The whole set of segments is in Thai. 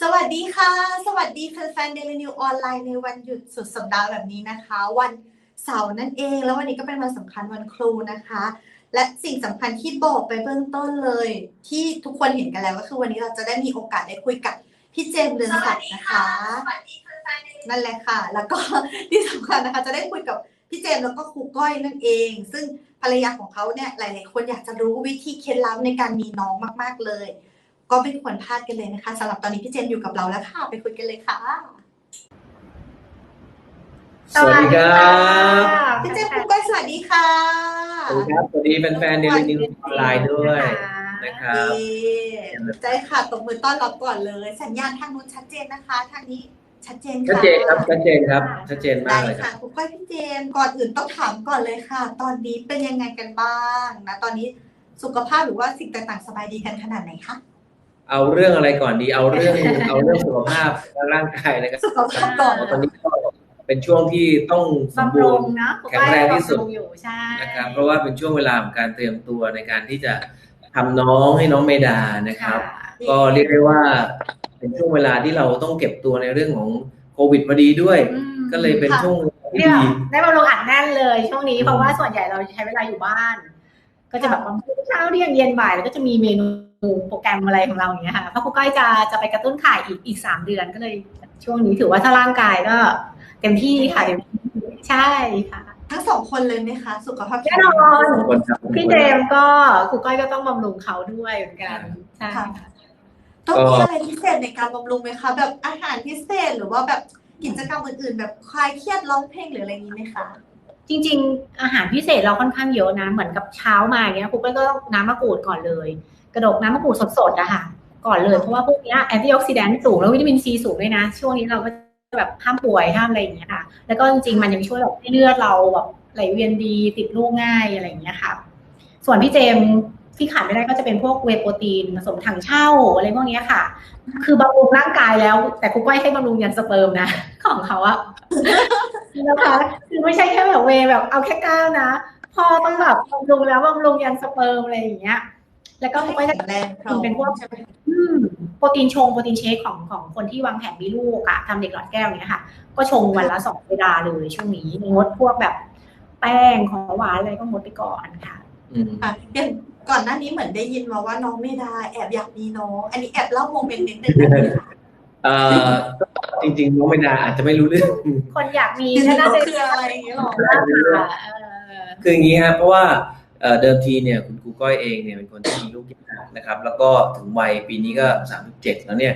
สวัสดีค่ะ สวัสดีแฟนๆเดลินิวออนไลน์ในวันหยุดสุดสัปดาห์แบบนี้นะคะ วันเสาร์นั่นเอง แล้ววันนี้ก็เป็นวันสำคัญวันครูนะคะ และสิ่งสำคัญที่บอกไปเบื้องต้นเลย ที่ทุกคนเห็นกันแล้วก็คือวันนี้เราจะได้มีโอกาสได้คุยกับพี่เจมส์เรืองศักดิ์นะคะนั่นแหละค่ะ แล้วก็ที่สำคัญนะคะ จะได้คุยกับพี่เจมส์แล้วก็ครูก้อยนั่นเอง ซึ่งภรรยาของเขาเนี่ยหลาย ๆ คนอยากจะรู้วิธีเคล็ดลับในการมีน้องมาก ๆเลย ก็ไม่ควรพลาดกันเลยนะคะสำหรับตอนนี้พี่เจมส์อยู่กับเราแล้วค่ะ ไปคุยกันเลยค่ะ สวัสดีครับพี่เจมส์ครูก้อยสวัสดีค่ะ สวัสดีครับ สวัสดีแฟนๆเดลินิวออนไลน์ด้วยนะครับดีใจค่ะตบมือต้อนรับก่อนเลย สัญญาณทางนู้นชัดเจนนะคะ ทางนี้ชัดเจนชัดค่ะเจนครับ ชัดเจนครับ ชัดเจนมาได้กเลยคค่ะรับครูก้อยพี่เจมส์ก่อนอื่นต้องถามก่อนเลยค่ะ ตอนนี้เป็นยังไงกันบ้างนะ ตอนนี้สุขภาพหรือว่าสิ่งต่างๆ สบายดีกันขนาดไหนคะ เอาเรื่องอะไรก่อนดี เอาเรื่องเอาเรื่องสุขภาพและร่างกายนะครับสุขภาพก่อนตอนนี้ก็เป็นช่วงที่ต้องสมบำบูรุรงณ์นะแข็งแรงที่สุดบำรุงอยู่ใช่นะครับเพราะว่าเป็นช่วงเวลาของการเตรียมตัวในการที่จะทำน้องให้น้องเมดานะครับ ก็เรียกได้ว่าเป็นช่วงเวลาที่เราต้องเก็บตัวในเรื่องของโควิดพอดีด้วยอืมก็เลยเป็นช่วงเวลาที่เนี่ยดีได้บำรุงอัดแน่นเลย ช่วงนี้อืมเพราะว่าส่วนใหญ่เราใช้เวลาอยู่บ้าน ก็จะแบบบำรุงเช้าเที่ยงเย็นบ่ายแล้วก็จะมีเมนูโปรแกรมอะไรของเราอย่างเงี้ยค่ะเพราะครูก้อยจะจะไปกระตุ้นข่ายอีกอีกสามเดือนก็เลย ช่วงนี้ถือว่าถ้าร่างกายก็เต็มที่ค่ะเต็มที่ใช่ค่ะทั้งสองคนเลยไหมคะ สุขภาพแน่นอนคนครับพี่เจมส์ก็ครูก้อยก็ต้องบำรุงเขาด้วยเหมือนกันใช่ค่ะค่ะต้องมีอะไรพิเศษในการบำรุงไหมคะแบบอาหารพิเศษหรือว่าแบบกิจกรรมอื่นๆ แบบคลายเครียดร้องเพลงหรืออะไรอย่างนี้ไหมคะ จริง ๆ อาหารพิเศษเราค่อนข้างเยอะนะเหมือนกับเช้ามาอย่างเงี้ยครูก็ต้องน้ำมะกรูดก่อนเลย กระดกน้ำมะกรูดสดๆอะค่ะก่อนเลยเพราะว่าพวกเนี้ยแอนตี้ออกซิแดนต์สูงแล้ววิตามินซีสูงด้วยนะ ช่วงนี้เราก็แบบห้ามป่วยห้ามอะไรอย่างเงี้ยค่ะ แล้วก็จริงๆมันยังช่วยแบบให้เลือดเราแบบไหลเวียนดีติดลูกง่ายอะไรอย่างเงี้ยค่ะ ส่วนพี่เจม ที่ขาดไม่ได้ก็จะเป็นพวกเวย์โปรตีนผสมถังเช่าอะไรพวกเนี้ยค่ะ คือบำรุงร่างกายแล้ว แต่ครูก้อยให้บำรุงยันสเปิร์มนะ ของเขาอะนะคะคือไม่ใช่แค่แบบเวย์แบบเอาแค่ก้าวนะพอต้องแบบบำรุงแล้วบำรุงยันสเปิร์มอะไรอย่างเงี้ย แล้วก็ให้ไม่ได้แข็งแรงพร้อมเป็นพวกใช่ไหมอืมโปรตีนชงโปรตีนเชคของของคนที่วางแผนมีลูกอะทำเด็กหลอดแก้วเนี้ยค่ะ ก็ชงวันละสองเวลาเลยช่วงนี้งดพวกแบบแป้งของหวานอะไรก็งดไปก่อนค่ะ อืมค่ะอย่าง ก่อนหน้านี้เหมือนได้ยินมาว่าน้องไม่ได้แอบอยากมีน้องอันนี้แอบเล่าโมเมนต์นิดนึงได้ไหมคะเอ่อจริงๆน้องเมดาอาจจะไม่รู้เรื่องคนอยากมีจริงๆน่าจะคืออะไรอย่างเงี้ยหรอค่ะเออคืออย่างนี้ครับเพราะว่าเอ่อเดิมทีเนี่ยคุณครูก้อยเองเนี่ยเป็นคนที่มีลูกยากนะครับ แล้วก็ถึงวัยปีนี้ก็37แล้วเนี่ย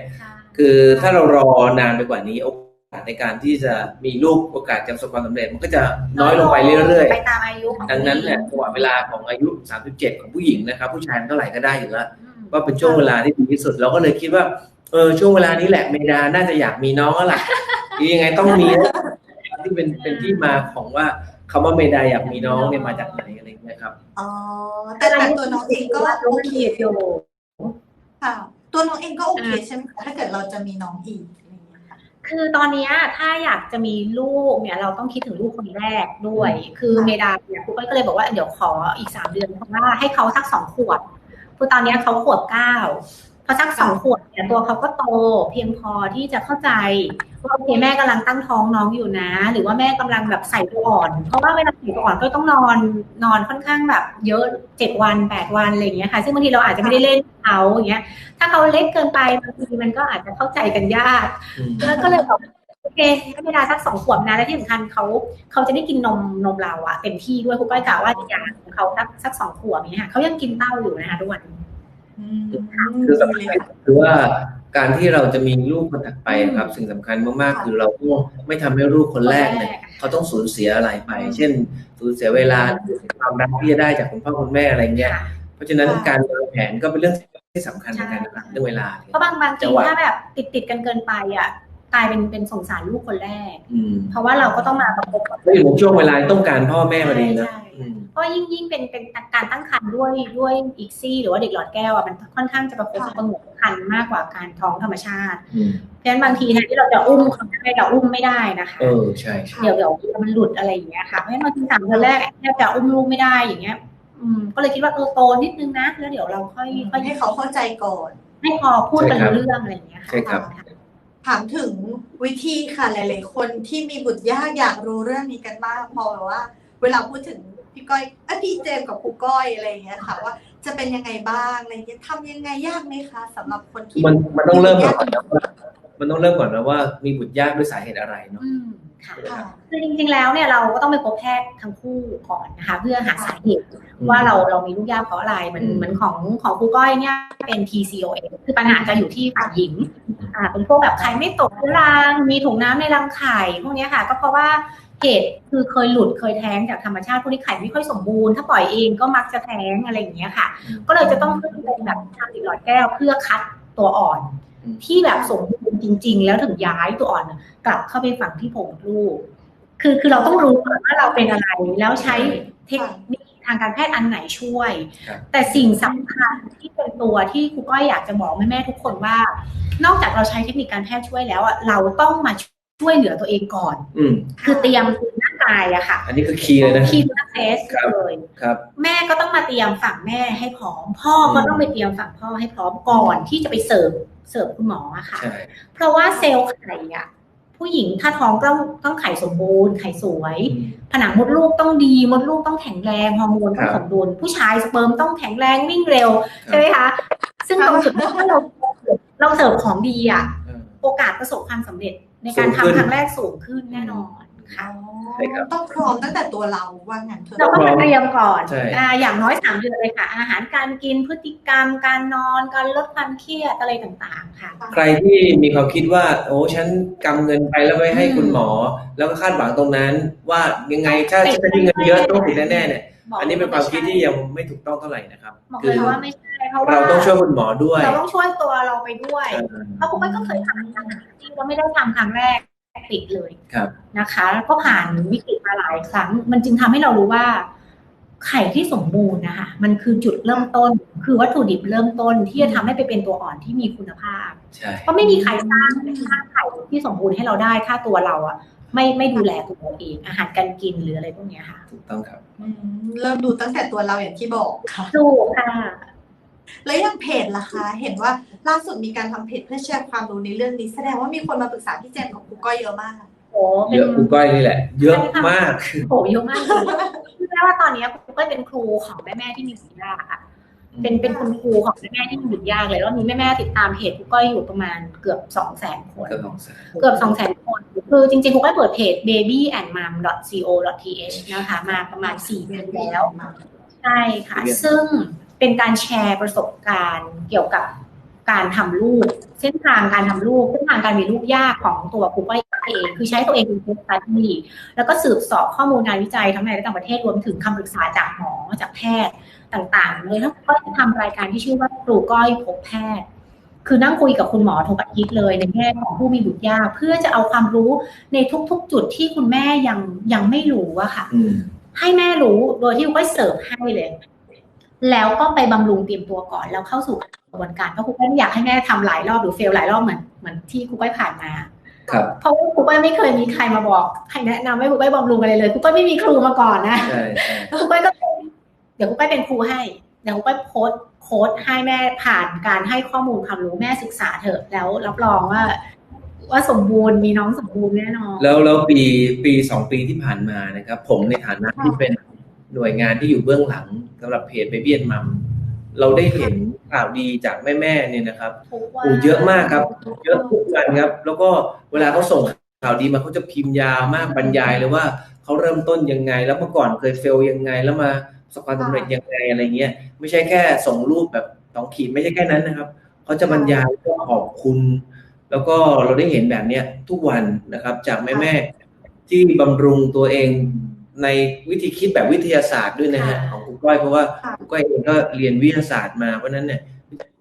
คือถ้าเรารอนานไปกว่านี้โอกาสในการที่จะมีลูกโอกาสจะประสบความสำเร็จ มันก็จะน้อยลงไปเรื่อยไปตามอายุของๆดังนั้นเนี่ยจังหวะเวลาของอายุ 37 ของผู้หญิงนะครับ ผู้ชายเท่าไหร่ก็ได้อยู่แล้วอืมก็เป็นช่วงเวลาที่ดีที่สุด เราก็เลยคิดว่า เออช่วงเวลานี้แหละเมดาน่าจะอยากมีน้องแล้วล่ะยังไงต้องมีนะที่เป็นเป็นที่มาของว่าคำว่าเมดาอยากมีน้องเนี่ยมาจากไหนอะไรอย่างเงี้ยครับอ๋อแต่แต่ตัวน้องเองก็โอเคอยู่ค่ะตัวน้องเองก็โอเคใช่ไหมคะถ้าเกิดเราจะมีน้องอีก ค่ะคือตอนเนี้ยถ้าอยากจะมีลูกเนี่ย เราต้องคิดถึงลูกคนแรกด้วย คือเมดาเนี่ยครูก้อยก็เลยบอกว่าเดี๋ยวขออีกสามเดือนเพราะว่าให้เขาสักสองขวบคือตอนเนี้ยเขาขวบเก้า พอสักสองขวบเนี่ยตัวเขาก็โตเพียงพอที่จะเข้าใจว่าโอเคแม่กำลังตั้งท้องน้องอยู่นะ หรือว่าแม่กำลังแบบใส่ตัวอ่อน เพราะว่าเวลาใส่ตัวอ่อนก็ต้องนอนนอนค่อนข้างแบบ เยอะเจ็ดวันแปดวันอะไรอย่างเงี้ยค่ะซึ่งบางทีเราอาจจะไม่ได้เล่นเขาอย่างเงี้ย ถ้าเขาเล็กเกินไปบางทีมันก็อาจจะเข้าใจกันยากอืมแล้วก็เลยบอกโอเคให้เวลาสักสองขวบนะและที่สำคัญเขาเขาจะได้กินนมนมเราอะเต็มที่ด้วยครูก้อยกล่าวว่าอย่างของเขาสักสักสองขวบนี้ค่ะเขายังกินเต้าอยู่นะคะทุกวันนี้อืม คือสำดีคัเลญยค่ะคือว่าการที่เราจะมีลูกคนถัดไปครับ สิ่งสำคัญมากๆ คือเราต้องไม่ทำให้ลูกคนแรกเนี่ยเขาต้องสูญเสียอะไรไป เช่น สูญเสียเวลาสูญเสียความรักที่จะได้จากคุณพ่อคุณแม่อะไรเงี้ยเพราะฉะนั้นการวางแผนก็เป็นเรื่องที่สำคัญเหมือนกันนะครับเรื่องเวลาเนี่ยเพราะบางบางจัทีงหวะถ้าแบบติดติดกันเกินไปอะกลายเป็นเป็นสงสารลูกคนแรกอืมเพราะว่าเราก็ต้องมาประกบกับไม่ถึงช่วงเวลาที่ต้องการพ่อแม่พอดีนะ ใช่อืมเพราะยิ่งยิ่งเป็นเป็นการตั้งครรภ์ด้วยด้วยอีกซี่หรือว่าเด็กหลอดแก้วอะมันค่อนข้างจะประคบประหงมครรภ์มากกว่าการท้องธรรมชาติอืมเพราะฉะนั้นบางทีแทนที่เราจะอุ้มเขาได้เราอุ้มไม่ได้นะคะเออใช่ใช่เดี๋ยวเดี๋ยวมันหลุดอะไรอย่างเงี้ยค่ะเพราะฉะนั้นบางทีสามเดือนแรกแทบจะอุ้มลูกไม่ได้อย่างเงี้ย อืมก็เลยคิดว่าเออโตนิดนึงนะแล้วเดี๋ยวเราค่อยค่อยให้เขาเข้าใจก่อนให้พอพูดกันรู้เรื่องอะไรอย่างเงี้ยค่ะใช่ครับค่ะถามถึงวิธีค่ะหลาย ๆ คนที่มีบุตรยากอยากรู้เรื่องนี้กันมากพอแบบว่า เวลาพูดถึง พี่ก้อยเอ้ยพี่เจมส์กับครูก้อยอะไรอย่างเงี้ยค่ะว่าจะเป็นยังไงบ้างอะไรเงี้ยทำยังไงยากไหมคะสำหรับคนที่มันมันต้องเริ่มก่อนนะว่ามันต้องเริ่มก่อนนะว่ามีบุตรยากด้วยสาเหตุอะไรเนาะอืมค่ะค่ะคือจริงๆแล้วเนี่ยเราก็ต้องไปพบแพทย์ทั้งคู่ก่อนนะคะ เพื่อหาสาเหตุว่าเราเรามีลูกยากเพราะอะไรเหมือนอืมเหมือนของของครูก้อยเนี่ยเป็น PCOS คือปัญหาจะอยู่ที่ฝ่ายหญิงอ่าเป็นพวกแบบไข่ไม่ตกเรื้อรังมีถุงน้ำในรังไข่พวกเนี้ยค่ะ ก็เพราะว่า เหตุคือเคยหลุดเคยแท้งจากธรรมชาติพวกนี้ไข่ไม่ค่อยสมบูรณ์ถ้าปล่อยเองก็มักจะแท้งอะไรอย่างเงี้ยค่ะ ก็เลยจะต้องขึ้นเป็นแบบทำติดหลอดแก้วเพื่อคัดตัวอ่อนอืมที่แบบสมบูรณ์จริง ๆ แล้วถึงย้ายตัวอ่อนน่ะกลับเข้าไปฝังที่โผงมดลูก คือคือเราต้องรู้ก่อนว่าเราเป็นอะไรแล้วใช้เทคนิคทางการแพทย์อันไหนช่วยครับแต่สิ่งสำคัญที่เป็นตัวที่ครูก้อยอยากจะบอกแม่ๆทุกคนว่า นอกจากเราใช้เทคนิคการแพทย์ช่วยแล้วอะเราต้องมา ช่วยเหลือตัวเองก่อน อืมคือเตรียมร่างกายอะค่ะ อันนี้คือคีย์เลยนะคีย์เทสครับเลยครับ แม่ก็ต้องมาเตรียมฝั่งแม่ให้พร้อม พ่อก็ต้องไปเตรียมฝั่งพ่อให้พร้อมก่อนที่จะไปเสิร์ฟเสิร์ฟคุณหมออะค่ะใช่เพราะว่าเซลล์ไข่อะผู้หญิงถ้าท้องต้องต้องไข่สมบูรณ์ไข่สวย ผนังมดลูกต้องดีมดลูกต้องแข็งแรงฮอร์โมนต้องครับสมดุลผู้ชายสเปิร์มต้องแข็งแรงวิ่งเร็วครับใช่ไหมคะซึ่งตรงจุดที่ว่าเราเราเสิร์ฟของดีอะเออโอกาสประสบความสำเร็จ ในการสูงขึ้นทำครั้งแรกสูงขึ้นแน่นอนค่ะใช่ครับต้องพร้อมตั้งแต่ตัวเราว่างั้นเถเราอะก็มาเตรียมก่อนใช่อ่าอย่างน้อยสามเดือนเลยค่ะ อาหารการกินพฤติกรรม การนอนการลดความเครียดอะไรต่างๆ ค่ะ ใครที่มีความคิดว่า โอ้ฉันกำเงินไปแล้วไปให้คุณหมอ แล้วก็คาดหวังตรงนั้น ว่ายังไงถ้าฉันได้เงินเยอะต้องติดแน่ๆเนี่ย อันนี้เป็นความคิดที่ยังไม่ถูกต้องเท่าไหร่นะครับบอกคืเลยว่าไม่ใช่เพราะว่าเราต้องช่วยคุณหมอด้วย เราต้องช่วยตัวเราไปด้วยเออเพราะคุณแม่ก็เคยทำนะคะจริงๆเราไม่ได้ทำครั้งแรกติดเลยครับนะคะแล้วก็ผ่านวิกฤตมาหลายครั้ง มันจึงทำให้เรารู้ว่า ไข่ที่สมบูรณ์นะคะมันคือจุดเริ่มต้น คือวัตถุดิบเริ่มต้นที่จะทำให้ไปเป็นตัวอ่อนที่มีคุณภาพใช่เพราะไม่มีใครสร้างสร้างไข่ที่สมบูรณ์ให้เราได้ถ้าตัวเราอะ ไม่ไม่ดูแลตัวเราเองอาหารการกินหรืออะไรพวกเนี้ยค่ะ ถูกต้องครับอืมเริ่มดูตั้งแต่ตัวเราอย่างที่บอกค่ะถูกค่ะแล้วอย่างเพจล่ะคะ เห็นว่าล่าสุดมีการทำเพจเพื่อแชร์ความรู้ในเรื่องนี้ แสดงว่ามีคนมาปรึกษาพี่เจมส์กับครูก้อยเยอะมากโอ้เป็เยนอะคุณก้อยนี่แหละ เยอะมากโหเยอะมากเลยคือแม้ว่าตอนเนี้ยครูก็เป็นครูของแม่แม่ๆที่มีบุตรยากอะ เป็นเป็นคุณครูของแม่แม่ๆที่มีบุตรยากเลยแล้วมีแม่แม่ๆติดตามเพจครูก้อยอยู่ประมาณเกือบสองแสนคน เกือบสองแสนเกือบสองแสนคน คือจริงๆครูก้อยเปิดเพจ babyandmom.co.th นะคะ มาประมาณสี่เดือนแล้วใช่ค่ะ ซึ่งเป็นการแชร์ประสบการณ์เกี่ยวกับการทำลูก เส้นทางการทำลูกเส้นทางการมีลูกยากของตัวครูก้อยเองคือใช้ตัวเองเป็นเคสสตัดดี้แล้วก็สืบเสอบข้อมูลงานวิจัยทั้งในและต่างประเทศรวมถึงคำปรึกษาจากหมอ จากแพทย์ต่างๆเลยแล้วก็ทำรายการที่ชื่อว่าครูก้อยพบแพทย์ คือนั่งคุยกับคุณหมอทุกอาทิตย์เลยในแง่ของผู้มีบุตรยากเพื่อจะเอาความรู้ในทุก ๆ จุดที่คุณแม่ยังยังไม่รู้อะค่ะอืมให้แม่รู้โดยที่ครูก้อยเสิร์ฟให้เลย แล้วก็ไปบำรุงเตรียมตัวก่อนแล้วเข้าสู่กระบวนการเพราะครูก้อยไม่อยากให้แม่ทำหลายรอบหรือเฟลหลายรอบเหมือนเหมือนที่ครูก้อยผ่านมาครับเพราะว่าครูก้อยไม่เคยมีใครมาบอกใครแนะนำให้ครูก้อยบำรุงอะไรเลยครูก้อยไม่มีครูมาก่อนนะใช่ใช่ครูก้อยก็เดี๋ยวครูก้อยเป็นครูให้ เดี๋ยวครูก้อยโค้ดโค้ดให้แม่ผ่านการให้ข้อมูลความรู้แม่ศึกษาเถอะ แล้วรับรองว่า ว่าสมบูรณ์มีน้องสมบูรณ์แน่นอนแล้วแล้วปีปีสองปีที่ผ่านมานะครับ ผมในฐานะที่เป็นหน่วยงานที่อยู่เบื้องหลังสำหรับเพจ Baby and Mom เราได้เห็นข่าวดีจากแม่ๆเนี่ยนะครับทุกวันโอ้เยอะมากครับ เยอะทุกวันครับ แล้วก็เวลาเขาส่งข่าวดีมาเขาจะพิมพ์ยาวมากบรรยายเลยว่าเขาเริ่มต้นยังไง แล้วเมื่อก่อนเคยเฟลยังไงแล้วมาประ สบความสำเร็จยังไงอะไรเงี้ย ไม่ใช่แค่ส่งรูปแบบสองขีดไม่ใช่แค่นั้นนะครับเขาจะบรรยายก็ขอบคุณ แล้วก็เราได้เห็นแบบเนี้ยทุกวันนะครับ จากแม่ๆที่บำรุงตัวเองในวิธีคิดแบบวิทยาศาสตร์ด้วยนะฮะของคุณก้อยเพราะว่าค่ะคุณก้อยเองก็เรียนวิทยาศาสตร์มาเพราะฉะนั้นเนี่ย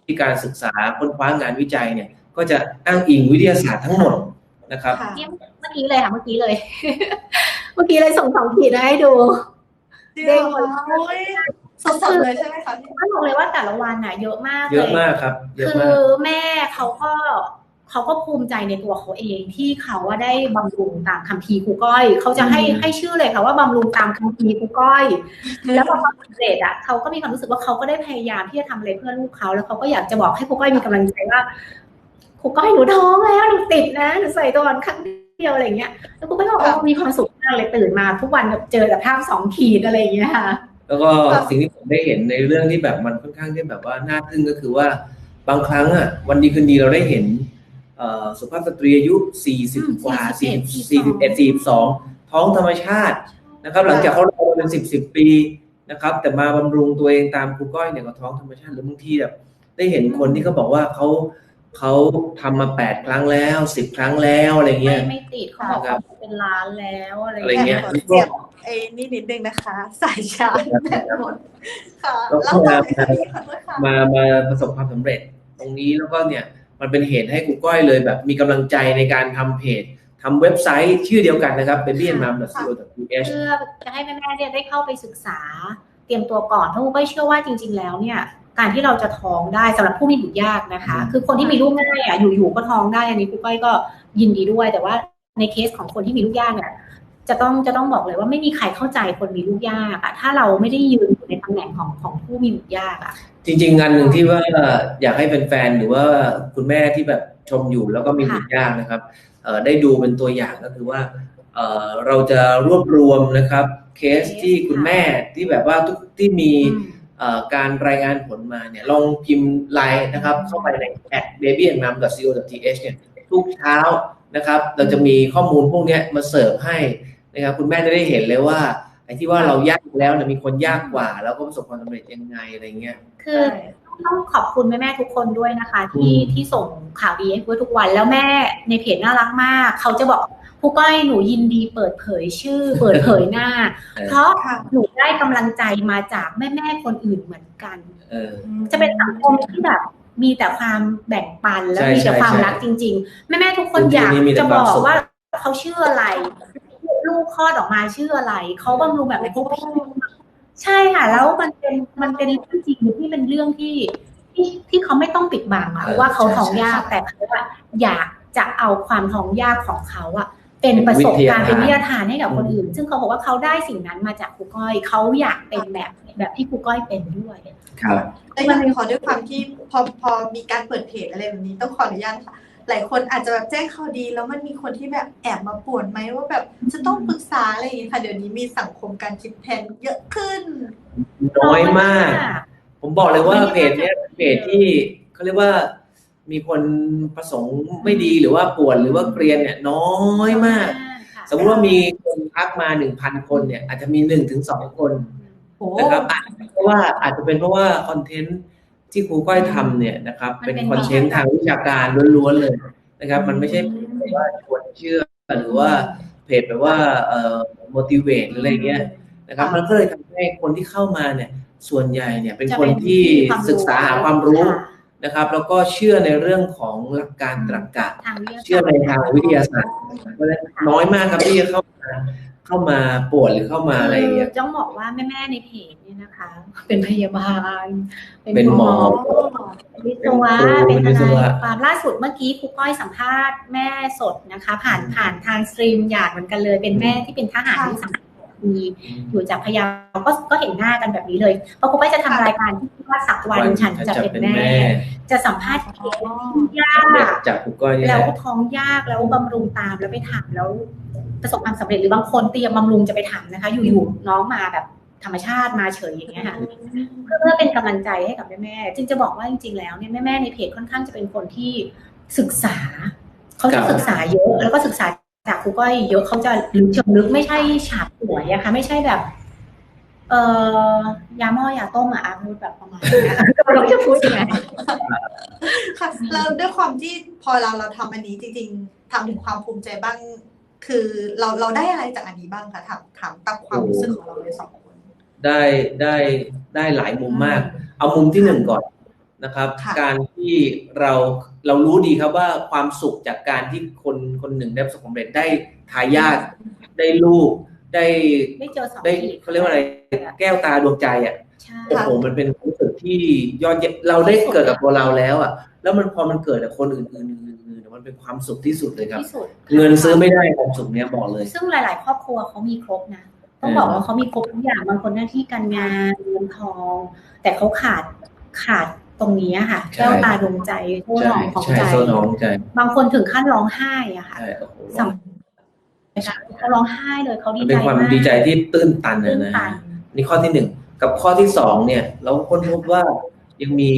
ที่การศึกษาค้นคว้างานวิจัยเนี่ย ก็จะอ้างอิงวิทยาศาสตร์ทั้งหมดนะครับค่ะเมื่อกี้เลยค่ะเมื่อกี้เลย เมื่อกี้เลยส่งสองขีดมาให้ดู เด้งเลยโอ้ยสดๆเลยใช่ไหมคะพี่ก็บอกเลยว่าแต่ละวันน่ะเยอะมากเยอะเลยมากครับเยอะคืมาอกแม่เขาก็เขาก็ภูมิใจในตัวเขาเองที่เขาว่าได้บำรุงตามคัมภีร์ครูก้อย เขาจะให้อืมให้ชื่อเลยค่ะว่าบำรุงตามคัมภีร์ครูก้อย แล้วพอเขาสำเร็จอะเขาก็มีความรู้สึกว่าเขาก็ได้พยายามที่จะทำอะไรเพื่อลูกเขาแล้วเขาก็อยากจะบอกให้ครูก้อยมีกำลังใจว่าครูก้อยหนูท้องแล้วหนูติดนะหนูใส่ตัวอ่อนครั้งเดียวอะไรเงี้ยแล้วครูก้อยก็บอกว่ามีความสุขมาก เลยตื่นมาทุกวันแบบเจอแต่ภาพสองขีดอะไรอย่างเงี้ยค่ะ แล้วก็สิ่งที่ผมได้เห็นในเรื่องที่แบบมันค่อนข้างที่แบบว่าน่าทึ่งก็คือว่าบางครั้งอะวันดีคืนดีเราได้เห็นเอ่อสุภาพสตรีอายุอืม40 กว่า41 40 41 42 ท้องธรรมชาตินะครับ หลังจากเขารอมาเป็น 10 10 ปีนะครับ แต่มาบำรุงตัวเองตามครูก้อยเนี่ยก็ท้องธรรมชาติหรือบางทีแบบได้เห็นคนที่เขาบอกว่าเขา เขาทำมา8ครั้งแล้ว10ครั้งแล้วอะไรไม่เงี้ยไม่ติดเขาบอกครัว่าบเป็นล้านแล้วอะไรอะไรเงี้ยเงี้ยเสียบไอ้นี่นิดนึงนะคะ สายชาร์จแบตหมดค่ะแล้วแล้วก็ต่อเลยค่ะพี่ขอโทษค่ะมามาประสบความสำเร็จ ตรงนี้แล้วก็เนี่ยมันเป็นเหตุให้ครูก้อยเลยแบบมีกำลังใจในการทำเพจทำเว็บไซต์ชื่อเดียวกันนะครับ babyandmom.co.th เพื่อจะให้แม่ๆเนี่ยได้เข้าไปศึกษาเตรียมตัวก่อนเพราะครูก้อยเชื่อว่าจริง ๆ แล้วเนี่ย การที่เราจะท้องได้สำหรับผู้มีบุตรยากนะคะอืมคือคนที่มีลูกง่ายอะอยู่ๆก็ท้องได้อันนี้ครูก้อยก็ยินดีด้วย แต่ว่าในเคสของคนที่มีลูกยากเนี่ยจะต้องจะต้องบอกเลยว่าไม่มีใครเข้าใจคนมีลูกยากอะถ้าเราไม่ได้ยืนอยู่ในตำแหน่งของของผู้มีบุตรยากอะจริงๆงานหนึ่งที่ว่าอยากให้แฟนๆหรือว่าคุณแม่ที่แบบชมอยู่แล้วก็มีค่ะบุตรยากนะครับเอ่อได้ดูเป็นตัวอย่างก็คือว่าเอ่อเราจะรวบรวมนะครับ เคสที่คุณแม่ที่แบบว่าทุกที่มีอืมเอ่อ การรายงานผลมาเนี่ยลองพิมพ์ไลน์นะครับเข้าไปใน at babyandmom.co.th เนี่ยทุกเช้านะครับเราจะมีข้อมูลพวกนี้มาเสิร์ฟให้นะครับคุณแม่จะได้เห็นเลยว่าไอ้ที่ว่าเรายากแล้วเนี่ยมีคนยากกว่า แล้วก็ประสบความสำเร็จยังไงอะไรเงี้ยคือต้องขอบคุณแม่ๆทุกคนด้วยนะคะ ที่ที่ส่งข่าวดีให้คุยทุกวันแล้วแม่ในเพจน่ารักมาก เขาจะบอก ครูก้อยหนูยินดีเปิดเผยชื่อ เปิดเผยหน้าเออเพราะค่ะหนูได้กำลังใจมาจากแม่ๆคนอื่นเหมือนกันเออจะเป็นสังคมที่แบบมีแต่ความแบ่งปันแล้วใช่มีแต่ใช่ความใช่รักจริง ๆ แม่ๆทุกคนจริงๆอยากนี่มีแต่จะความบอกสุขว่าเขาชื่ออะไร ลูกคลอดออกมาชื่ออะไร เขาบำรุงแบบไหนเขาใช่ค่ะ แล้วมันเป็นมันเป็นเรื่องจริงที่เป็นเรื่องที่ที่ที่เขาไม่ต้องปิดบังอะเออว่าเขาท้องใช่ยากใช่แต่เขาอะอยากจะเอาความท้องยากของเขาอะ เป็นประสบการณ์เป็เป็นนวิวิททยายาทาทานนให้กับคนอื่น ซึ่งเขาบอกว่าเขาได้สิ่งนั้นมาจากครูก้อยเขาอยากเป็นแบบแบบที่ครูก้อยเป็นด้วยครับแต่ยังขอด้วยความที่พอพอมีการเปิดเพจอะไรแบบนี้ต้องขออนุญาตค่ะหลายคนอาจจะแบบแจ้งข่าวดี แล้วมันมีคนที่แบบแอบมาป่วนไหมว่าแบบจะต้องปรึกษาอะไรอย่างนี้ค่ะเดี๋ยวนี้มีสังคมการคิดแทนเยอะขึ้น น้อยมาก ผมบอกเลยว่าไม่ได้เพจเนี้ยเป็นเพจที่เขาเรียกว่า มีคนประสงค์ไม่ดีหรือว่าป่วนหรือว่าเกรียนเนี่ยน้อยมากค่ะสมมติว่ามีคนทักมาหนึ่งพันคนเนี่ย อาจจะมีหนึ่งถึงสองคนโอ้นะครับอาจจะเพราะว่าอาจจะเป็นเพราะว่าคอนเทนต์ที่ครูก้อยทำเนี่ยนะครับมันเป็นเป็นคอนเทนต์ทางวิชาการล้วนๆเลยนะครับ มันไม่ใช่แบบว่าชวนเชื่อหรือว่าเพจแบบว่าเอ่อ motivate หรืออะไรเงี้ยนะครับ มันก็เลยทำให้คนที่เข้ามาเนี่ย ส่วนใหญ่เนี่ยเป็นจะคนที่ความศึกษาหาความรู้ค่ะ นะครับ แล้วก็เชื่อในเรื่องของหลักการตรรกะทางวิทยาศาสตร์เชื่อในทางวิทยาศาสตร์เพราะฉะนั้นน้อยมากครับที่จะเข้ามาเข้ามาปวดหรือเข้ามาอะไรอย่างเงี้ยคือต้องบอกว่าแม่ๆในเพจเนี่ยนะคะ เป็นพยาบาล เป็นหมอเป็นวิศวะเป็เป็นนครูทเป็นวิศนาวะยความล่าสุดเมื่อกี้ครูก้อยสัมภาษณ์แม่สดนะคะ ผ่านผ่านทางสตรีมหยาดเหมือนกันเลย เป็นแม่ที่เป็นทหารที่สังกัด มีอยู่จากพะเยาก็ก็เห็นหน้ากันแบบนี้เลยเพราะครูก้อยจะทำรายการที่ชื่อว่าสักวันฉันจะเป็นแม่ จะสัมภาษณ์เคสที่ยาเด็กกจากครูก้อยนี่แหแล้วละท้องยากแล้วบำรุงตามแล้วไปถามแล้วประสบความสำเร็จหรือบางคนเตรียมบำรุงจะไปถามนะคะ อยู่ๆน้องมาแบบธรรมชาติมาเฉยอย่างเงี้ยค่ะเพื่อเพื่อเป็นกำลังใจให้กับแม่ๆจึงจะบอกว่าจริงๆแล้วเนี่ยแม่ๆในเพจค่อนข้างจะเป็นคนที่ศึกษา เขาจะศึกษาเยอะแล้วก็ศึกษา จากครูก้อยเยอะเขาจะลึกเชิงลึกไม่ใช่ฉาบสวยอะค่ะ ไม่ใช่แบบ เอ่อยาหม้อยาต้มอะอาพูดแบบประมาณนี้เราจะพูดยังไงค่ะแล้วด้วยความที่พอเราเราทำอันนี้จริง ๆทำถึงความภูมิใจบ้าง คือเราเราได้อะไรจากอันนี้บ้างคะถามถามตามความรู้สึกของเราเลยสองคน ได้ได้ได้หลายมุมมาก เอามุมที่หนึ่งก่อน นะครับค่ะการที่เราเรารู้ดีครับว่าความสุขจากการที่คนคนหนึ่งได้ประสบความสำเร็จได้ทายาทได้ลูก ได้ได้เจอสองได้ขีดเขาเรียกว่าอะไรแก้วตาดวงใจอะใช่โอ้โหมันเป็นความรู้สึกที่ยอดเยี่ยมเราได้เกิดกับตัวเราแล้วอะ แล้วมันพอมันเกิดกับคนอื่นๆอื่นๆมันเป็นความสุขที่สุดเลยครับที่สุดเงินซื้อไม่ได้ความสุขเนี้ยบอกเลย ซึ่งหลาย ๆ ครอบครัวเขามีครบนะต้องเออบอกว่าเขามีครบทุกอย่างบางคนหน้าที่การงานเงินทอง แต่เขาขาดขาด ตรงนี้อะค่ะใช่แก้วตาดวงใจโซ่หใช่นองของใช่ใจโซนของใจ บางคนถึงขั้นร้องไห้อะค่ะใช่โอ้โหสำเขาร้องไห้เลยเขาดีมันใจเป็นความมากดีใจที่ตื้นตันตื้นะนนะตันนี่ข้อที่หนึ่งกับข้อที่สองเนี่ย เราค้นพบว่ายังมี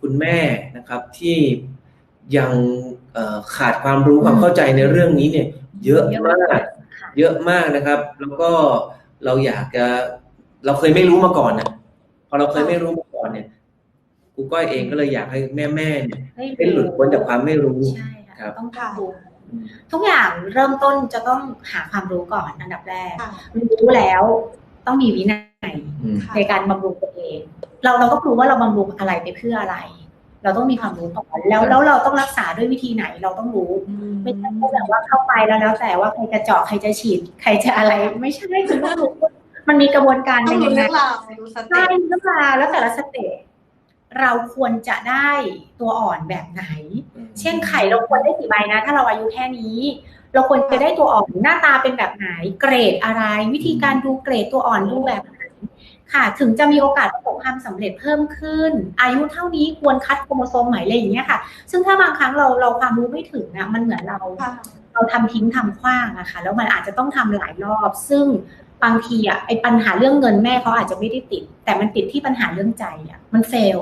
คุณแม่นะครับที่ยังเอ่อขาดความรู้ความเข้าใจในเรื่องนี้เนี่ย เยอะมากค่ะเยอะมากนะครับ แล้วก็เราอยากจะเราเคยไม่รู้มาก่อนนะพอเราเคยไม่รู้มาก่อนเนี่ย ครูก้อยเองก็เลยอยากให้แม่ๆเนี่ยได้หลุดพ้นจากความไม่รู้ใช่ครัค่ะบต้องทำบุญทุกอย่างเริ่มต้นจะต้องหาความรู้ก่อนอันดับแรกค่ะรู้แล้วต้องมีวินัยอืมค่ะในการบำรุงตัวเอง เราเราต้องรู้ว่าเราบำรุงอะไรไปเพื่ออะไร เราต้องมีความรู้ก่อนแล้วแล้วเราต้องรักษาด้วยวิธีไหนเราต้องรู้ ไม่ใช่แค่แบบว่าเข้าไปแล้วแล้วแต่ว่าใครจะเจาะใครจะฉีด ใครจะอะไร ไม่ใช่คุณต้องรู้ว่ามันมีกระบวนการต้อเป็งนรู้ยังไงเรื่องราวรู้สใช่เต็ปเรื่องราวแล้วแต่ละสเตจ เราควรจะได้ตัวอ่อนแบบไหน เช่นไข่เราควรได้กี่ใบนะ ถ้าเราอายุแค่นี้ เราควรจะได้ตัวอ่อนหน้าตาเป็นแบบไหน เกรดอะไร วิธีการดูเกรดตัวอ่อนดูแบบไหนค่ะถึงจะมีโอกาสประสบความสำเร็จเพิ่มขึ้น อายุเท่านี้ควรคัดโครโมโซมใหม่อะไรอย่างเงี้ยค่ะ ซึ่งถ้าบางครั้งเราเราความรู้ไม่ถึงนะมันเหมือนเราค่ะเราทำทิ้งทำขว้างอะค่ะแล้วมันอาจจะต้องทำหลายรอบ ซึ่ง บางทีอะไอปัญหาเรื่องเงินแม่เขาอาจจะไม่ได้ติด แต่มันติดที่ปัญหาเรื่องใจอะมันเฟล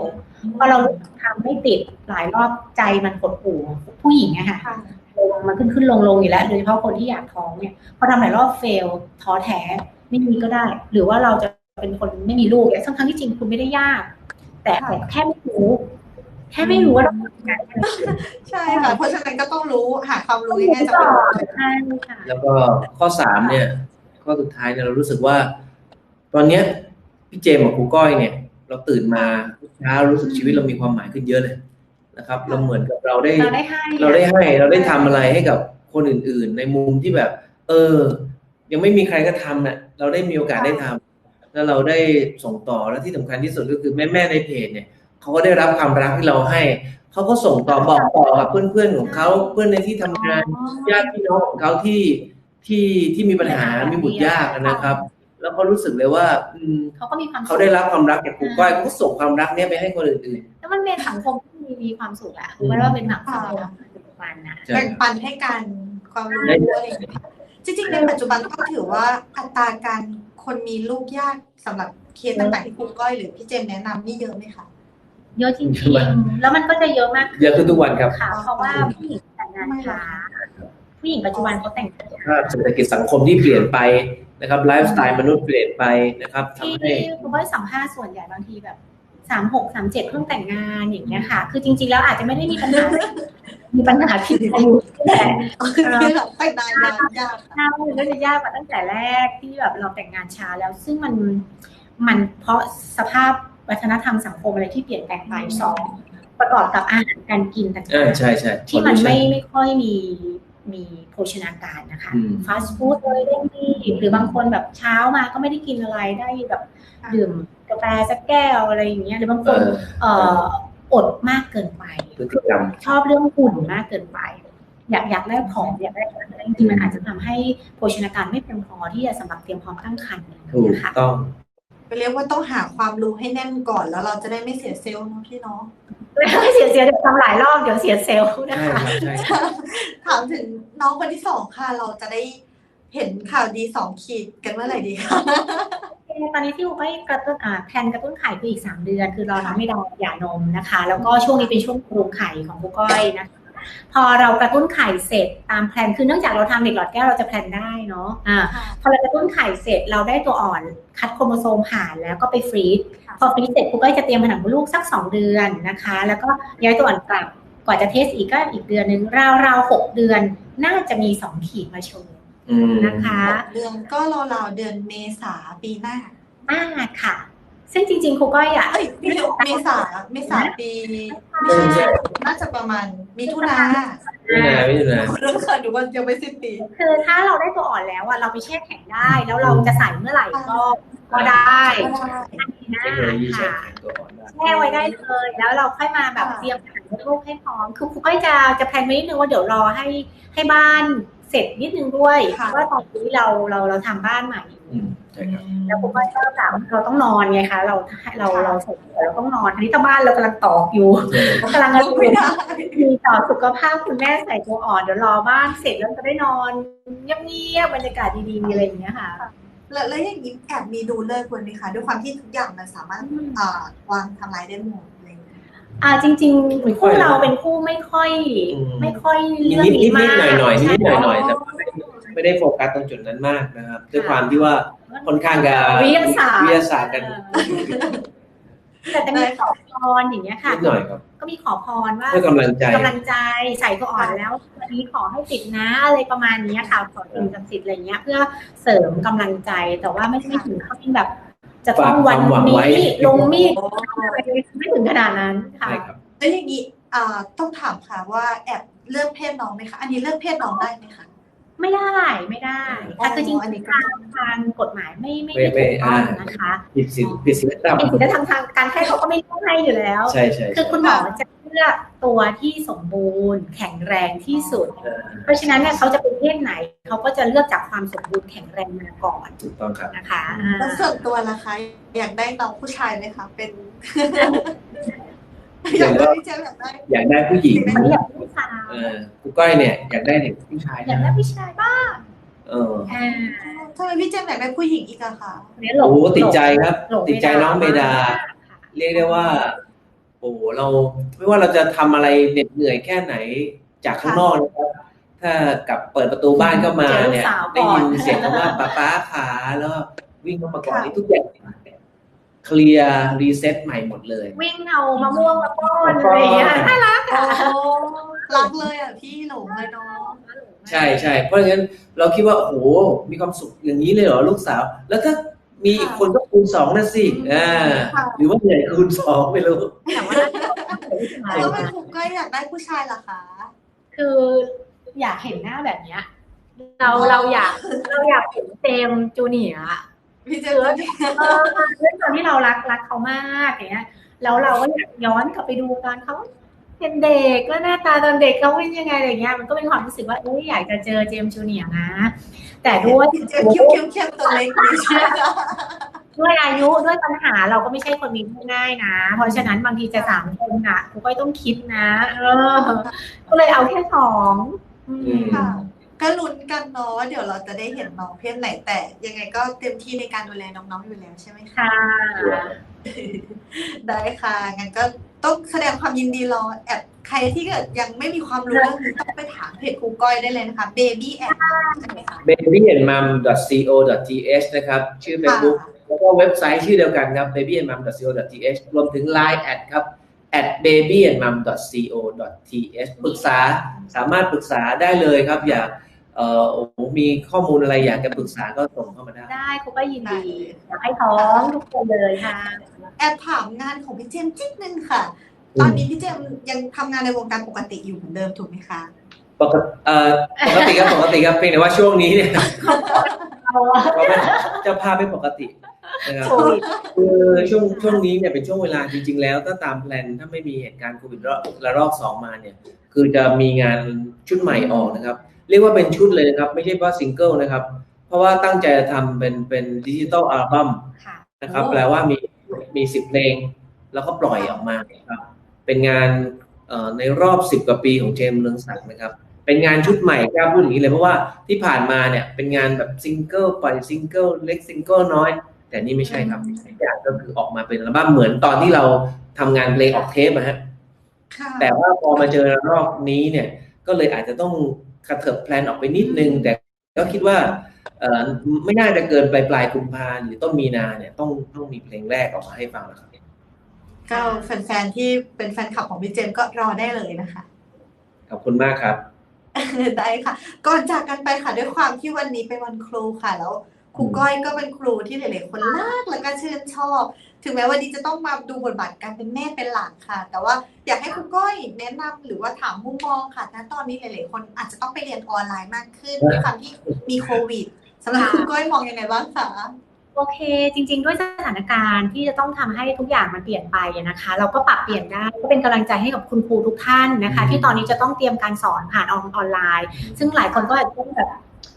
พอเราทำไม่ติดหลายรอบใจมันหดหู่ผู้หญิงอะค่ะค่ะลงมันขึ้นขึ้นลงลงอยู่แล้วโดยเฉพาะคนที่อยากท้องเนี่ยพอทำหลายรอบเฟลท้อแท้ไม่มีก็ได้ หรือว่าเราจะเป็นคนไม่มีลูกเนี่ยทั้งๆที่จริงคุณไม่ได้ยากแต่ค่ะแต่แค่ไม่รู้แค่ไม่รู้ว่าเราทำงานแค่นั้นเองใช่ค่ะเพราะฉะนั้นก็ต้องรู้หาความรู้ยังไงจากก่คนอนอื่นใช่ค่ะแล้วก็ข้อสามเนี่ย ข้อสุดท้ายเนี่ยเรารู้สึกว่า ตอนเนี้ยพี่เจมส์กับครูก้อยเนี่ย เราตื่นมาทุกเช้ารู้สึกชีวิตเรามีความหมายขึ้นเยอะเลยนะครับ เราเหมือนกับเราได้เราได้ให้เราได้ให้เราได้ทำอะไรให้กับคนอื่น ๆ ในมุมที่แบบ เออ ยังไม่มีใครก็ทำเนี่ยเราได้มีโอกาสได้ทำแล้วเราได้ส่งต่อและที่สำคัญที่สุดก็คือแม่ๆในเพจเนี่ยเขาก็ได้รับความรักที่เราให้เขาก็ส่งต่อบอกต่อกับเพื่อนๆของเขาเพื่อนในที่ทำงานญาติพี่น้องของเขาที่ ที่ที่มีปัญหา มีบุตรยากนะครับ แล้วเขารู้สึกเลยว่าอืมเขาก็มีความสุขเขาได้รับความรักจากครูก้อยเขาก็ส่งความรักเนี้ยไปให้คนอื่นแล้วมันเป็นสังคมที่มีมีความสุขอะคือว่าเป็นสังคมปัจจุบันนะๆใช่แบ่งปันให้กันความรู้ได้อะไรอย่างเงี้ยจริงๆในปัจจุบันก็ถือว่าอัตราการคนมีลูกยากสำหรับเคสต่างๆที่ครูก้อยหรือพี่เจมส์แนะนำนี่เยอะไหมคะเยอะจริงๆแล้วมันก็จะเยอะมากเยอะขึ้นทุกวันครับค่ะเพราะว่าผู้หญิงแต่งงานช้า ผู้หญิงปัจจุบันเขาแต่งงานช้าถ้าเศรษฐกิจสังคมที่เปลี่ยนไปนะครับไลฟ์สไตล์มนุษย์เปลี่ยนไปนะครับที่ทำให้ที่คุณพ่อยสัมภาษณ์ส่วนใหญ่บางทีแบบสามหกสามเจ็ดเพิ่งแต่งงานอย่างเงี้ยค่ะ คือจริง ๆ แล้วอาจจะไม่ได้มีปัญหา มีปัญหาผิดอายุแต่คือแบบแต่งนานมายากถ้ามันก็จะยากกว่าตั้งแต่แรกที่แบบเราแต่งงานช้าแล้ว ซึ่งมันมันเพราะสภาพวัฒนธรรมสังคมอะไรที่เปลี่ยนแปลงไปสองประกอบกับอาหารการกินต่างอ่าๆใช่ใช่ที่มันไม่ไม่ค่อยมี มีโภชนาการนะคะอืมฟาสต์ฟู้ดเลยเร่งรีบหรือบางคนแบบเช้ามาก็ไม่ได้กินอะไรได้แบบดื่มกาแฟสักแก้วอะไรอย่างเงี้ยหรือบางคเอนอเอ่ออดมากเกินไปพฤติกรรมชอบเรื่องหุ่นมากเกินไป อยากอยากได้ผอมอยากได้อะไรจริงๆมันอาจจะทำให้โภชนาการไม่เพียงพอที่จะสำหรับเตรียมพร้อมตั้งครรภ์อะไรอย่างถูกเงี้ยค่ะต้องไป เรียกว่าต้องหาความรู้ให้แน่นก่อนแล้วเราจะได้ไม่เสียเซลล์เนาะพี่เนาะแล้วเสียเสียเดี๋ยวทำหลายรอบเดี๋ยวเสียเซลล์นะใช่คะครับใช่ครับถามถึงน้องคนที่สองค่ะ เราจะได้เห็นข่าวดีสองขีดกันเมื่อไหร่ดีคะตอนนี้ที่อุไปกระตุ้นอ่าแพลนกระตุ้นไข่คืออีกสามเดือน คือรอน้องไม่ดาวหย่านมนะคะ แล้วก็ช่วงนี้เป็นช่วงปรุงไข่ของกุก้อยนะคะ พอเรากระตุ้นไข่เสร็จตามแพลนคือเนื่องจากเราทำเด็กหลอดแก้วเราจะแพลนได้เนาะอ่าพอเรากระตุ้นไข่เสร็จเราได้ตัวอ่อนคัดโครโมโซมผ่านแล้วก็ไปฟรีซพอฟรีซเสร็จกุก้อยจะเตรียมผนังมดลูกสักสองเดือนนะคะ แล้วก็ย้ายตัวอ่อนกลับกว่าจะเทสอีกก็อีกเดือนหนึ่งราวๆหกเดือนน่าจะมีสองขีดมาโชว์อืมนะคะเดือนก็ราวๆเดือนเมษาปีหน้าอ่าค่ะ ซึ่งจริงๆครูก้อยอะเอ้ยไม่ใช่เมษาเมษาปีใช่ใช่น่าจะประมาณมิถุนาไม่นานไม่นานเรื่องเกิดหรือว่ายังไม่สิ้นปีคือถ้าเราได้ตัวอ่อนแล้วอะเราไปแช่แข็งได้ แล้วเราจะใส่เมื่อไหร่ก็ก็ได้เทคโนโลยีแช่ค่ะแข็งตัวอ่อนได้แช่ไว้ได้เลย แล้วเราค่อยมาแบบค่ะเตรียมแผนลูกให้พร้อมคือครูก้อยจะจะแพลนไว้นิดนึงว่าเดี๋ยวรอให้ให้บ้านเสร็จนิดนึงด้วยเพราะว่าตอนนี้เราเราเราทำบ้านใหม่ อยู่อืมใช่ครับแล้วผมก็ถามเราต้องนอนไงคะ เราเราเราสมเราต้องนอนอันนี้ถ้าบ้านเรากำลังตอกอยู่กำลังลุกไม่ได้มีต่อสุขภาพคุณแม่ใส่ตัวอ่อนเดี๋ยวรอบ้านเสร็จแล้วจะได้นอนเงียบๆบรรยากาศดีๆอะไรอย่างเงี้ยค่ะแล้วแล้วอย่างนี้แอบมีดูเลิกควรไหมคะด้วยความที่ทุกอย่างมันสามารถอ่าวางทำลายได้หมดอะไรอย่างเงี้ยอ่าจริงๆคู่เราเป็นคู่ไม่ค่อยอืมไม่ค่อยนิดเรื่องนิดนี้นิมาดกหน่อยหน่อยนิดหน่อยหน่อยใช่แต่ไม่ ได้ไม่ได้โฟกัสตรงจุดนั้นมากนะครับด้วยความที่ว่าค่อนข้างจะวิทยาศาสตร์วิทยาศาสตร์กัน แต่จะมีขอพรอย่างเงี้ยค่ะนิดหน่อยครับ ก็มีขอพรว่าเพื่อกำลังใจกำลังใจใส่ตัวอ่อนแล้ววันนี้ขอให้ติดนะอะไรประมาณเนี้ยค่ะขอสิ่งศักดิ์สิทธิ์อะไรเงี้ย เพื่อเสริมกำลังใจแต่ว่าไม่ไม่ถึงขั้นแบบ จะต้องวันฝากความหวังนี้ไว้ลงมีดอะไรไม่ถึงขนาดนั้นค่ะใช่ครับแล้วอย่างนี้อ่าต้องถามค่ะว่าแอบเลือกเพศน้องไหมคะอันนี้เลือกเพศน้องได้ไหมคะ ไม่ได้ไม่ได้อ๋อค่ะคือจริงอันนี้ๆก็ทางทางกฎหมายไม่ไม่ไม่ไม่ถูกต้องไม่อ่านนะคะผิดศีลผิดศีลธรรมเป็นสิ่งที่ทางทางการแพทย์เขาก็ไม่ต้องให้อยู่แล้วใช่ใช่คือคุณหมอจะเลือกตัวที่สมบูรณ์ แข็งแรงที่สุดเออเพราะฉะนั้นเนี่ยเขาจะเป็นเพศไหนเขาก็จะเลือกจากความสมบูรณ์แข็งแรงมาก่อนถูกต้องครับนะคะอ่าแล้วส่วนตัวล่ะคะ อยากได้น้องผู้ชายไหมคะเป็น อยากได้พี่เจมส์อยากได้อยากได้ผู้หญิงอันนี้อยากผู้ชายเออครูก้อยเนี่ยอยากได้เด็กผู้ชายอยากได้ผู้ชายบ้างเอออ่าทำไมพี่เจมส์อยากได้ผู้หญิงอีกอะคะเนี่ยหลงโอ้ติดใจครับหลงติดใจน้องเมดาค่ะเรียกได้ว่า โอ้โหเราไม่ว่าเราจะทำอะไรเหน็ดเหนื่อยแค่ไหนจากข้างนอกนะครับถ้ากลับเปิดประตูบ้านเข้ามาเนี่ยได้ยินเสียงคำว่าป้าป้าขาแล้วก็วิ่งเข้ามาก่อนนี่ทุกอย่าง เคลียร์รีเซ็ตใหม่หมดเลย วิ่งเอามะม่วงมาป้อนอะไรอย่างเงี้ยน่ารักโอ้รักเลยอะพี่หลงเลยเนาะใช่ใช่เพราะฉะนั้นเราคิดว่าโอ้โหมีความสุขอย่างนี้เลยเหรอลูกสาว แล้วถ้ามีอีกคนก็คูณสองนะสิอ่าค่ะหรือว่าเหนื่อยคูณสองไม่รู้แต่ว่าแล้วทำไมครูก้อยอยากได้ผู้ชายล่ะคะคืออยากเห็นหน้าแบบเนี้ยเราเราอยากเราอยากเห็นเจมส์จูเนียร์อะ พี่เจมส์เออด้วยความที่เรารักรักเขามากอย่างเงี้ยแล้วเราก็อยากย้อนกลับไปดูตอนเขาเป็นเด็กก็หน้าตาตอนเด็กเขาเป็นยังไงอะไรเงี้ยมันก็เป็นความรู้สึกว่าเอ้ยอยากจะเจอเจมส์จูเนียร์นะ แต่ด้วยพี่เจมส์เข้มเข้มเข้มตัวเล็กนี่ใช่ไหมคะด้วยอายุด้วยปัญหาเราก็ไม่ใช่คนมีง่ายนะ เพราะฉะนั้นบางทีจะสามคนอะกูก็ต้องคิดนะ เออ ก็เลยเอาแค่สองอืมค่ะ ก็ลุ้นกันเนาะเดี๋ยวเราจะได้เห็นน้องเพศไหนแต่ยังไงก็เต็มที่ในการดูแลน้องๆอยู่แล้วใช่ไหมคะค่ะได้ค่ะงั้นก็ต้องแสดงความยินดีรอแอบใครที่เกิดยังไม่มีความรู้เรื่องนี้ต้องไปถามเพจครูก้อยได้เลยนะคะ baby and Mom ใช่ไหมคะ babyandmom.co.th นะครับ ชื่อ Facebook แล้วก็เว็บไซต์ชื่อเดียวกันครับ babyandmom.co.th รวมถึง Line แอดครับ at babyandmom.co.th ปรึกษาสามารถปรึกษาได้เลยครับ อยาก เอ่อโอ้โหมีข้อมูลอะไรอยากจะปรึกษาก็ส่งเข้ามาได้ได้ครูก็ยินดีอยากให้ท้องทุกคนเลยค่ะ แอบถามงานของพี่เจมส์จิ๊กนึงค่ะ ตอนนี้พี่เจมส์ยังทำงานในวงการปกติอยู่เหมือนเดิมถูกไหมคะปกติเอ่อปกติครับปกติครับเพียงแต่ว่าช่วงนี้เนี่ยเอาอะเราไม่จะพาไปปกตินะครับโควิดคือช่วงช่วงนี้เนี่ยเป็นช่วงเวลาจริง ๆ แล้วถ้าตามแพลนถ้าไม่มีเหตุการณ์โควิดระระลอกสองมาเนี่ย คือจะมีงานชุดใหม่ออกนะครับ เรียกว่าเป็นชุดเลยนะครับ ไม่ใช่ว่าซิงเกิลนะครับ เพราะว่าตั้งใจจะทำเป็นเป็นดิจิตอลอัลบั้มค่ะนะครับโอ้แปลว่ามีมีสิบเพลง แล้วก็ปล่อยออกมาครับ เป็นงานเอ่อในรอบสิบกว่าปีของเจมส์เรืองศักดิ์นะครับ เป็นงานชุดใหม่กล้าพูดอย่างนี้เลยเพราะว่าที่ผ่านมาเนี่ยเป็นงานแบบซิงเกิลปล่อยซิงเกิลเล็กซิงเกิลน้อย แต่นี่ไม่ใช่ครับทุกอย่างก็คือออกมาเป็นอัลบั้มเหมือนตอนที่เราทำงานเพลงออกเทปนะฮะค่ะแต่ว่าพอมาเจอระลอกนี้เนี่ยก็เลยอาจจะต้อง กระเถิบแพลนออกไปนิดนึง แต่ก็คิดว่าเอ่อไม่น่าจะเกินปลายปลายๆกุมภาหรือต้นมีนาเนี่ยต้องต้องมีเพลงแรกออกมาให้ฟังแล้วครับก็แฟนๆที่เป็นแฟนคลับของพี่เจมส์ก็รอได้เลยนะคะ ขอบคุณมากครับ ได้ค่ะ ก่อนจากกันไปค่ะด้วยความที่วันนี้เป็นวันครูค่ะแล้วครูก้อยก็เป็นครูที่หลายๆคนรักแล้วก็ชื่นชอบ ถึงแม้วันนี้จะต้องมาดูบทบาทการเป็นแม่เป็นหลานค่ะ แต่ว่าอยากให้ครูก้อยแนะนำหรือว่าถามมุมมองค่ะณตอนนี้หลาย ๆ คนอาจจะต้องไปเรียนออนไลน์มากขึ้นด้วยความที่มีโควิดสำหรับครูก้อยมองยังไงบ้างคะโอเค จริง ๆ ด้วยสถานการณ์ที่จะต้องทำให้ทุกอย่างมันเปลี่ยนไปอะนะคะ เราก็ปรับเปลี่ยนได้ก็เป็นกำลังใจให้กับคุณครูทุกท่านนะคะอืมที่ตอนนี้จะต้องเตรียมการสอนผ่านออนออนไลน์ ซึ่งหลายคนก็อาจจะต้องแบบ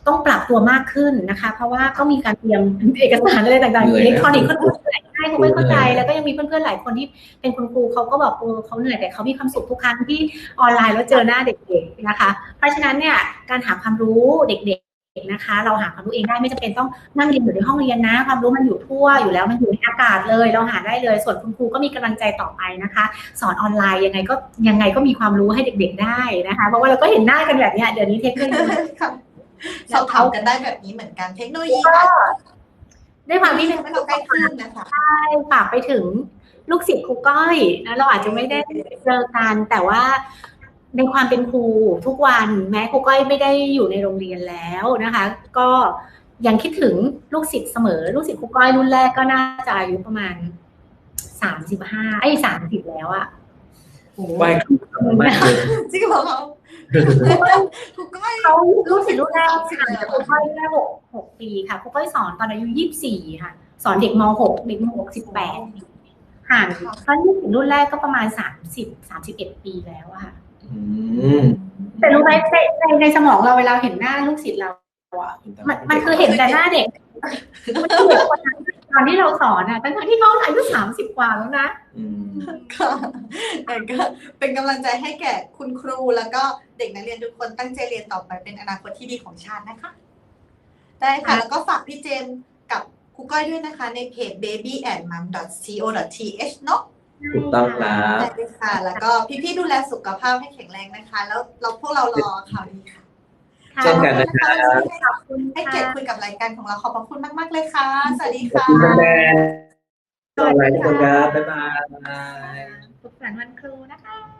ต้องปรับตัวมากขึ้นนะคะ เพราะว่าก็มีการเตรียมเอกสารอะไรต่างเหนื่ๆอยนะอิเล็กทรอนิกส์ค่อนข้างเหนื่อยใช่ เขาไม่เข้าใจเหนื่อยแล้วก็ยังมีเพื่อนๆหลายคนที่เป็นคุณครูเขาก็บอกเออเขาเหนื่อยแต่เขามีความสุขทุกครั้งที่ออนไลน์แล้วเจอหน้าเด็กๆนะคะ เพราะฉะนั้นเนี่ยการหาความรู้เด็กๆนะคะ เราหาความรู้เองได้ไม่จำเป็นต้องนั่งเรียนอยู่ในห้องเรียนนะ ความรู้มันอยู่ทั่วอยู่แล้วมันอยู่ในอากาศเลย เราหาได้เลย ส่วนคุณครูก็มีกำลังใจต่อไปนะคะ สอนออนไลน์ยังไงก็ยังไงก็มีความรู้ให้เด็ก ๆ ได้นะคะเพราะว่าเราก็เห็นหน้ากันแบบเนี้ยเดี๋ยวนี้เทคโนโลยีค่ะสอบถามกันได้แบบนี้เหมือนกันเทคโนโลยีก็ค่ะ ด้วยความที่ทำให้เราใกล้ขึ้นนะคะฝากไปถึงลูกศิษย์ครูก้อยนะเราอาจจะไม่ได้เจอกันแต่ว่าในความเป็นครูทุกวันแม้ครูก้อยไม่ได้อยู่ในโรงเรียนแล้วนะคะ ก็ยังคิดถึงลูกศิษย์เสมอ ลูกศิษย์ครูก้อยรุ่นแรกก็น่าจะอายุประมาณสามสิบห้าไอ้สามสิบแล้วอะไหว้ครูทำมากเลยจริงเหรอ เขาถูกก้อยเขาลูกศิษย์รุ่นแรกห่างจากครูก้อยแค่หกหกปีค่ะครูก้อยสอนตอนอายุยี่สิบสี่ค่ะ สอนเด็กมหกเด็กมหกสิบแปดห่างตอนลูกศิษย์รุ่นแรกก็ประมาณสามสิบสามสิบเอ็ดปีแล้วอะค่ะอืมแต่รู้ไหมในในในสมองเราเวลาเห็นหน้าลูกศิษย์เราอะมันมันคือเห็นแต่หน้าเด็ก มันคือเด็กคนนั้นตอนที่เราสอนอะทั้งๆที่เขาอายุสามสิบกว่าแล้วนะอืมค่ะแต่ก็เป็นกำลังใจให้แก่คุณครูแล้วก็เด็กนักเรียนทุกคนตั้งใจเรียนต่อไปเป็นอนาคตที่ดีของชาตินะคะ ได้ค่ะ แล้วก็ฝากพี่เจมส์กับครูก้อยด้วยนะคะ ในเพจ babyandmom.co.th เนาะถูกต้องครับได้เลยค่ะ แล้วก็พี่ๆดูแลสุขภาพให้แข็งแรงนะคะ แล้วเราพวกเรารอข่าวดีค่ะค่ะ เช่นกันนะครับขอบคุณให้ค่ะเกียรติคุยกับรายการของเราขอบพระคุณมาก ๆ เลยค่ะ สวัสดีขอบค่ะคุณแม่ๆสวัสดีทุกคนครับบ๊ายบายสุขสันต์วันครูนะคะ